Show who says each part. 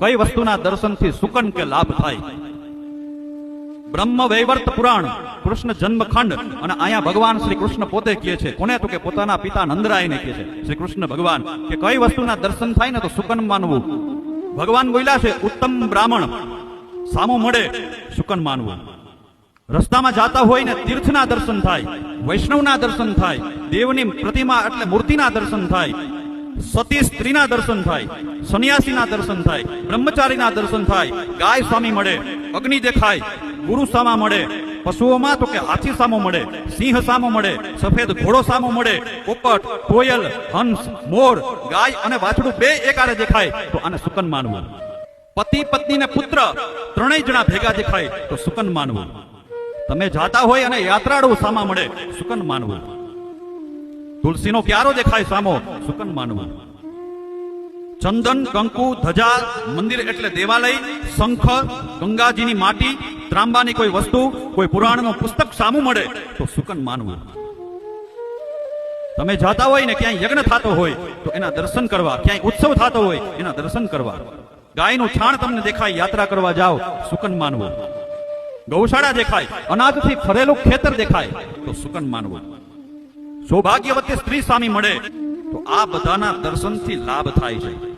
Speaker 1: કઈ વસ્તુના દર્શનથી સુકન કે લાભ થાય? બ્રહ્મ વૈવર્ત પુરાણ, કૃષ્ણ જન્મખંડ, અને અહીંયા ભગવાન શ્રી કૃષ્ણ પોતે કહે છે. કોને તો કે પોતાના પિતા નંદરાયને કહે છે. શ્રી કૃષ્ણ ભગવાન, કે કઈ વસ્તુના દર્શન થાય ને તો સુકન માનવું. ભગવાન બોલ્યા છે, ઉત્તમ બ્રાહ્મણ, સામો મળે, સુકન માનવું. રસ્તામાં જાતા હોય ને તીર્થના દર્શન થાય, વૈષ્ણવના દર્શન થાય, દેવની પ્રતિમા એટલે મૂર્તિના દર્શન થાય. સતી સ્ત્રીના દર્શન થાય, સન્યાસીના દર્શન થાય, બ્રહ્મચારીના દર્શન થાય, ગાય સ્વામી મળે, અગ્નિ દેખાય, ગુરુ સામા મળે પશુઓમાં તો કે હાથી સામો મળે, સિંહ સામો મળે, સફેદ ઘોડો સામો મળે, પોપટ, કોયલ, હંસ, મોર, ગાય અને વાછડું બે એકારે દેખાય, તો આને સુકન માનવું પતિ, પત્ની ને પુત્ર ત્રણેય જણા ભેગા દેખાય, તો સુકન માનવું તમે જાતા હોય અને યાત્રાળુ સામા મળે, સુકન માનવું તુલસીનો ક્યારો દેખાય, સામો. સુકન માનવા. ચંદન, કંકુ, ધજા, મંદિર એટલે દેવાલય, શંખ, ગંગાજીની માટી, ત્રાંબાની કોઈ વસ્તુ, કોઈ પુરાણનું પુસ્તક સામું મળે તો સુકન માનવું. તમે જાતા હોય ને ક્યાંય યજ્ઞ થતો હોય, તો એના દર્શન કરવા, ક્યાંય ઉત્સવ થતો હોય, એના દર્શન કરવા. ગાયનું છાણ તમને દેખાય, યાત્રા કરવા જાઓ, સુકન માનવું. ગૌશાળા દેખાય, અનાજથી ફરેલું ખેતર દેખાય, તો સુકન માનવું. સૌભાગ્યવતી સ્ત્રી સ્વામી મળે તો આ બધાના દર્શનથી લાભ થાય છે.